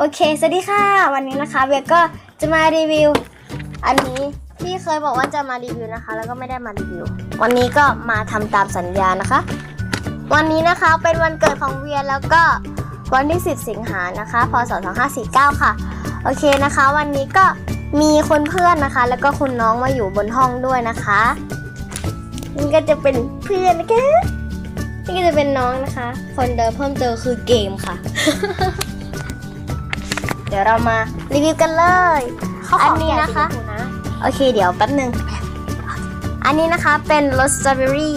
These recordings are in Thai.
โอเค สวัสดีค่ะ วันนี้นะคะเวียก็จะมารีวิว อันนี้ที่เคยบอกว่าจะมารีวิวนะคะ แล้วก็ไม่ได้มารีวิว วันนี้ก็มาทำตามสัญญานะคะ วันนี้นะคะเป็นวันเกิดของเวียแล้วก็วันที่ 10 สิงหานะคะพศ2549 ค่ะ โอเคนะคะ วันนี้ก็มีคนเพื่อนนะคะ แล้วก็คุณน้องมาอยู่บนห้องด้วยนะคะนี่ก็จะเป็นเพื่อนนะคะนี่ก็จะเป็นน้องนะคะ คนเดิมเพิ่มเจอคือเกมค่ะ เดี๋ยวเรามารีวิวกันเลยอันนี้นะคะ โอเคเดี๋ยวแป๊บหนึ่งอันนี้นะคะเป็นรสสตรอเบอรี่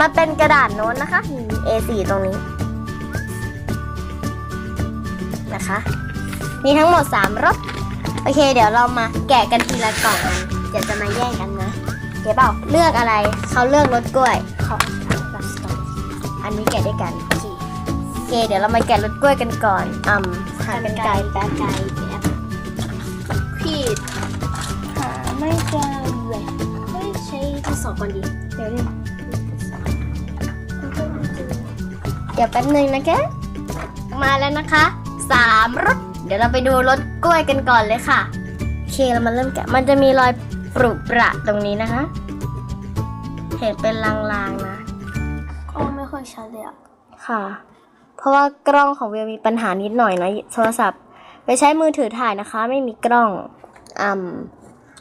มันเป็นกระดาษโน้ตนะคะมี A4 ตรงนี้นะคะ มีทั้งหมด 3รสโอเค เดี๋ยวเรามาแกะกันทีละกล่องกันเดี๋ยวจะมาแย่งกันนะเดี๋ยวเปล่าเลือกอะไรเขาเลือกรสกล้วยขอแบบสตรอเบอรี่อันนี้แกะด้วยกันโอ เคโอเค เดี๋ยวเรามาแกะรสกล้วยกันก่อนอืมหากันไกลแป๊บไกลแป๊บผิดหาไม่เจอเลยไม่ใช่ทดสอบก่อนดีเดี๋ยวดิเดี๋ยวแป๊บนึงนะคะ มาแล้วนะคะสามรสเดี๋ยวเราไปดูรสกล้วยกันก่อนเลยค่ะโอเคเรามาเริ่มแกะมันจะมีรอยปรุประตรงนี้นะคะ เห็นเป็นลางๆนะก็ไม่ค่อยชัดเลยอะค่ะ เพราะว่ากล้องของเวลมีปัญหานิดหน่อยนะโทรศัพท์ ไปใช้มือถือถ่ายนะคะ ไม่มีกล้องอืม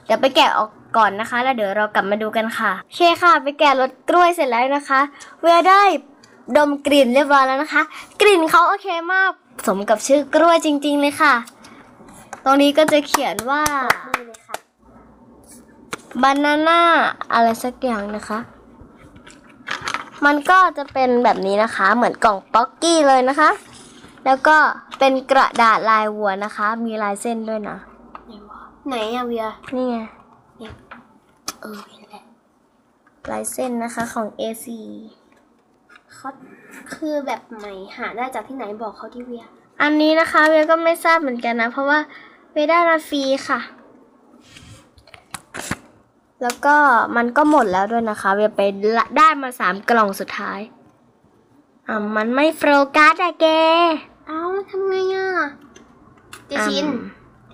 เดี๋ยวไปแกะออกก่อนนะคะ แล้วเดี๋ยวเรากลับมาดูกันค่ะโอเคค่ะ ไปแกะรสกล้วยเสร็จแล้วนะคะ เวลได้ดมกลิ่นเรียบร้อยแล้วนะคะ กลิ่นเขาโอเคมากสมกับชื่อกล้วยจริง ๆ เลยค่ะ ตรงนี้ก็จะเขียนว่านี่เลยค่ะบานาน่าอะไรสักอย่างนะคะ มันก็จะเป็นแบบนี้นะคะ เหมือนกล่องป๊อกกี้เลยนะคะ แล้วก็เป็นกระดาษลายวัวนะคะ มีลายเส้นด้วยนะ ไหนวะไหนอะเวียนี่ไงเออเห็นแหละลายเส้นนะคะของ A4 เขาคือแบบใหม่หาได้จากที่ไหนบอกเขาที่เวีย อันนี้นะคะเวียก็ไม่ทราบเหมือนกันนะ เพราะว่าเวียได้มาฟรีค่ะ แล้วก็มันก็หมดแล้วด้วยนะคะเวียไปละได้มาสามกล่องสุดท้ายอ่ามันไม่โฟกัสอะแก เอ้าทำไงอะเจชินอืม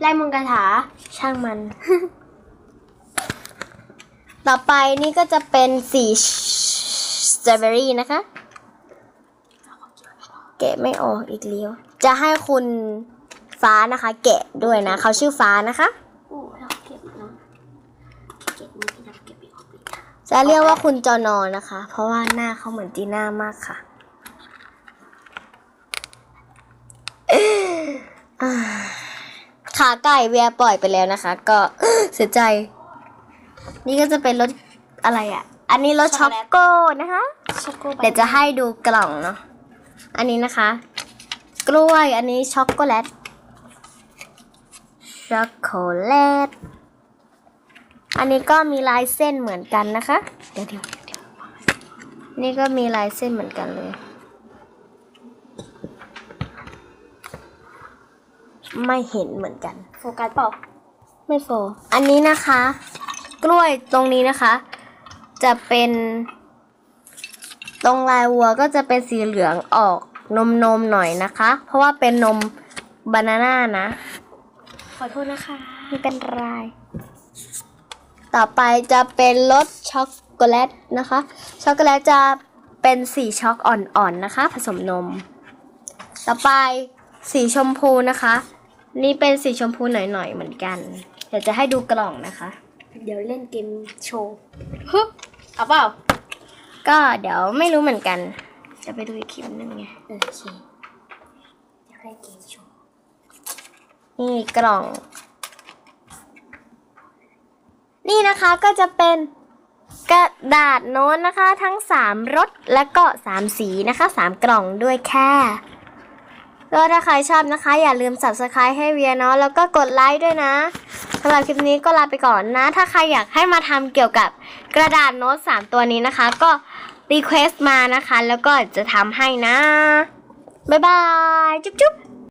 ไล่มงกระถา ช่างมัน ต่อไปนี่ก็จะเป็นสีสตรอเบอรี่นะคะ แกะไม่ออกอีกแล้วจะให้คุณฟ้านะคะ แกะด้วยนะ เขาชื่อฟ้านะคะ โอ้เราเก็บเนาะเก็บนี่เราเก็บไปออกไปค่ะ จะเรียกว่าคุณจอนอนะคะ เพราะว่าหน้าเขาเหมือนจีน่ามากค่ะอ่าขาไก่เวียปล่อยไปแล้วนะคะ ก็เสียใจ นี่ก็จะเป็นรสอะไรอะ อันนี้รสช็อกโกนะคะช็อกโกแลตเดี๋ยวจะให้ดูกล่องเนาะอันนี้นะคะ กล้วยอันนี้ช็อกโกแลตช็อกโกแลต อันนี้ก็มีลายเส้นเหมือนกันนะคะเดี๋ยวเดี๋ยวเดี๋ยวนี่ก็มีลายเส้นเหมือนกันเลย ไม่เห็นเหมือนกัน โฟกัสเปล่าไม่โฟ อันนี้นะคะ กล้วยตรงนี้นะคะ จะเป็น ตรงลายวัวก็จะเป็นสีเหลืองออกนมนมๆหน่อยนะคะ เพราะว่าเป็นนมบานาน่านะ ขอโทษนะคะไม่เป็นไร ต่อไปจะเป็นรสช็อกโกแลตนะคะ ช็อกโกแลตจะเป็นสีช็อกอ่อนๆนะคะ ผสมนม ต่อไปสีชมพูนะคะ นี่เป็นสีชมพูหน่อยๆเหมือนกัน เดี๋ยวจะให้ดูกล่องนะคะ เดี๋ยวเล่นเกมโชว์ฮึบเอาเปล่า ก็เดี๋ยวไม่รู้เหมือนกัน จะไปดูอีกคลิปนึงไงโอเคเดี๋ยวเล่นเกมโชว์นี่กล่อง นี่นะคะก็จะเป็นกระดาษโน้ตนะคะ ทั้ง 3รสและก็ 3 สีนะคะ 3 กล่องด้วยแค่ก็ถ้าใครชอบนะคะ อย่าลืม subscribe ให้เวียเนาะแล้วก็กดไลค์ด้วยนะสำหรับคลิปนี้ก็ลาไปก่อนนะ ถ้าใครอยากให้มาทำเกี่ยวกับกระดาษโน้ต 3 ตัวนี้นะคะ ก็ request มานะคะ แล้วก็จะทำให้นะ บ๊ายบาย จุ๊บจุ๊บ